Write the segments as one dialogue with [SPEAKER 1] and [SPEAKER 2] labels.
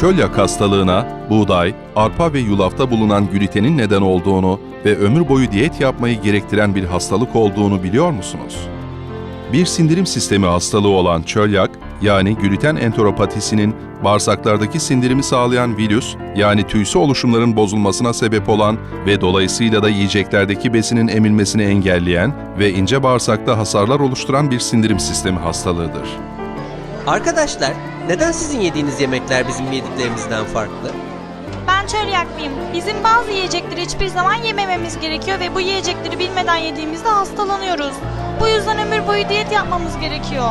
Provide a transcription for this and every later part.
[SPEAKER 1] Çölyak hastalığına buğday, arpa ve yulafta bulunan glütenin neden olduğunu ve ömür boyu diyet yapmayı gerektiren bir hastalık olduğunu biliyor musunuz? Bir sindirim sistemi hastalığı olan çölyak, yani gluten enteropatisinin bağırsaklardaki sindirimi sağlayan virüs, yani tüysü oluşumların bozulmasına sebep olan ve dolayısıyla da yiyeceklerdeki besinin emilmesini engelleyen ve ince bağırsakta hasarlar oluşturan bir sindirim sistemi hastalığıdır.
[SPEAKER 2] Arkadaşlar, neden sizin yediğiniz yemekler bizim yediklerimizden farklı?
[SPEAKER 3] Ben çölyaklıyım. Bizim bazı yiyecekleri hiçbir zaman yemememiz gerekiyor ve bu yiyecekleri bilmeden yediğimizde hastalanıyoruz. Bu yüzden ömür boyu diyet yapmamız gerekiyor.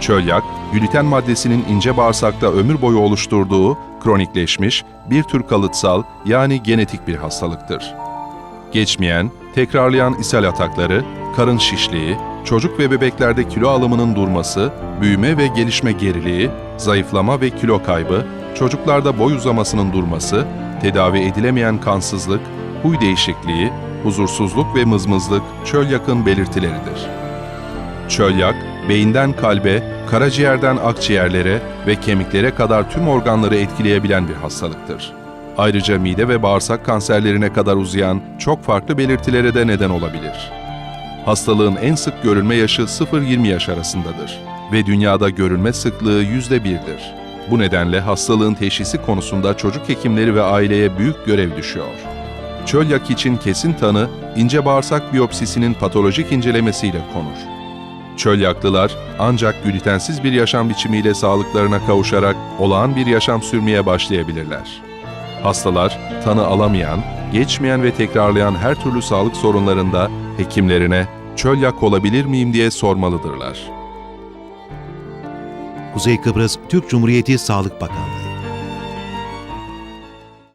[SPEAKER 1] Çölyak, gluten maddesinin ince bağırsakta ömür boyu oluşturduğu kronikleşmiş bir tür kalıtsal yani genetik bir hastalıktır. Geçmeyen, tekrarlayan ishal atakları, karın şişliği, çocuk ve bebeklerde kilo alımının durması, büyüme ve gelişme geriliği, zayıflama ve kilo kaybı, çocuklarda boy uzamasının durması, tedavi edilemeyen kansızlık, huy değişikliği, huzursuzluk ve mızmızlık çölyakın belirtileridir. Çölyak, beyinden kalbe, karaciğerden akciğerlere ve kemiklere kadar tüm organları etkileyebilen bir hastalıktır. Ayrıca mide ve bağırsak kanserlerine kadar uzayan çok farklı belirtilere de neden olabilir. Hastalığın en sık görülme yaşı 0-20 yaş arasındadır ve dünyada görülme sıklığı %1'dir. Bu nedenle hastalığın teşhisi konusunda çocuk hekimleri ve aileye büyük görev düşüyor. Çölyak için kesin tanı, ince bağırsak biyopsisinin patolojik incelemesiyle konur. Çölyaklılar ancak glutensiz bir yaşam biçimiyle sağlıklarına kavuşarak olağan bir yaşam sürmeye başlayabilirler. Hastalar, tanı alamayan, geçmeyen ve tekrarlayan her türlü sağlık sorunlarında hekimlerine çölyak olabilir miyim diye sormalıdırlar.
[SPEAKER 4] Kuzey Kıbrıs Türk Cumhuriyeti Sağlık Bakanlığı